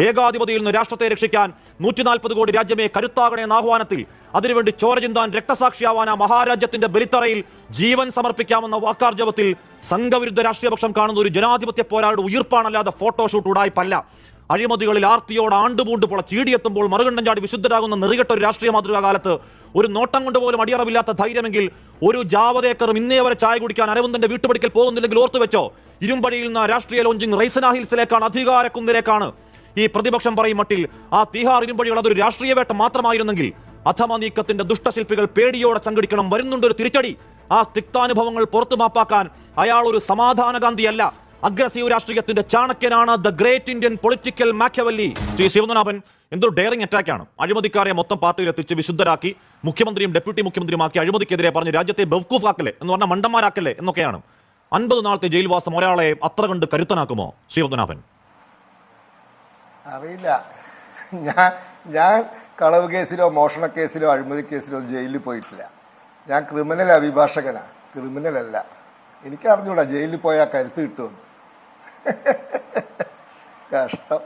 ഏകാധിപതിയിൽ നിന്ന് രാഷ്ട്രത്തെ രക്ഷിക്കാൻ നൂറ്റി നാൽപ്പത് കോടി രാജ്യമേ കരുത്താകണേ എന്ന ആഹ്വാനത്തിൽ അതിനുവേണ്ടി ചോര ചിന്താൻ രക്തസാക്ഷിയാവാൻ ആ മഹാരാജ്യത്തിന്റെ ബലിത്തറയിൽ ജീവൻ സമർപ്പിക്കാമെന്ന വാക്കാർജവത്തിൽ സംഘവിരുദ്ധ രാഷ്ട്രീയപക്ഷം കാണുന്ന ഒരു ജനാധിപത്യ പോരാളിയുടെ ഉയർപ്പാണല്ലാതെ ഫോട്ടോഷൂട്ട് ഉടായ്പല്ല. അഴിമതികളിൽ ആർത്തിയോട് ആണ്ടുപൂണ്ട് പോള ചീടിയെത്തുമ്പോൾ മറുകണ്ഠം ചാടി വിശുദ്ധരാകുന്ന നെറികെട്ട ഒരു രാഷ്ട്രീയ മാതൃകാ കാലത്ത് ഒരു നോട്ടം കൊണ്ട് പോലും അടിയറവില്ലാത്ത ധൈര്യമെങ്കിൽ ഒരു ജാവദേക്കറും ഇന്നേ വരെ ചായ കുടിക്കാൻ അരവിന്ദന്റെ വീട്ടുപടിക്കൽ പോകുന്നില്ലെങ്കിൽ ഓർത്തു വെച്ചോ ഇരുമ്പടിയിൽ നിന്ന് രാഷ്ട്രീയ ലോഞ്ചിങ് റൈസന ഹിൽസിലേക്കാണ് അധികാരക്കുന്നിലേക്കാണ്. ഈ പ്രതിപക്ഷം പറയും മട്ടിൽ ആ തീഹാർ ഇരുമ്പഴികൾ അതൊരു രാഷ്ട്രീയ വേട്ട മാത്രമായിരുന്നെങ്കിൽ അഥമ നീക്കത്തിന്റെ ദുഷ്ടശില്പികൾ പേടിയോടെ സംഘടിക്കണം വരുന്നുണ്ട് ഒരു തിരിച്ചടി. ആ തിക്താനുഭവങ്ങൾ പുറത്തു മാപ്പാക്കാൻ അയാൾ ഒരു സമാധാനകാന്തിയല്ല അഗ്രസീവ് രാഷ്ട്രീയത്തിന്റെ ചാണക്യനാണ് the great Indian political Machiavelli Shri Shivanabhan എന്തൊരു ഡെയറിംഗ് അറ്റാക്കാണ്. അഴിമതിക്കാരെ മൊത്തം പാർട്ടിയിൽ എത്തിച്ച് വിശുദ്ധരാക്കി മുഖ്യമന്ത്രിയും ഡെപ്യൂട്ടി മുഖ്യമന്ത്രിയുമാക്കി അഴിമതിക്കെതിരെ പറഞ്ഞ് രാജ്യത്തെ ബെവ്കൂഫാക്കല്ലേ എന്ന് പറഞ്ഞാൽ മണ്ടന്മാരാക്കല്ലേ എന്നൊക്കെയാണ്. അൻപത് നാളത്തെ ജയിൽവാസം ഒരാളെ അത്ര കണ്ട് കരുത്തനാക്കുമോ ശ്രീവന്ദനാഭൻ അറിയില്ല. ഞാൻ ഞാൻ കളവ് കേസിലോ മോഷണ കേസിലോ അഴിമതി കേസിലോ ജയിലിൽ പോയിട്ടില്ല. ഞാൻ ക്രിമിനൽ അഭിഭാഷകനാണ് എനിക്ക് അറിഞ്ഞൂടാ ജയിലിൽ പോയാൽ കരുത്ത് കിട്ടുമെന്ന്. കഷ്ടം.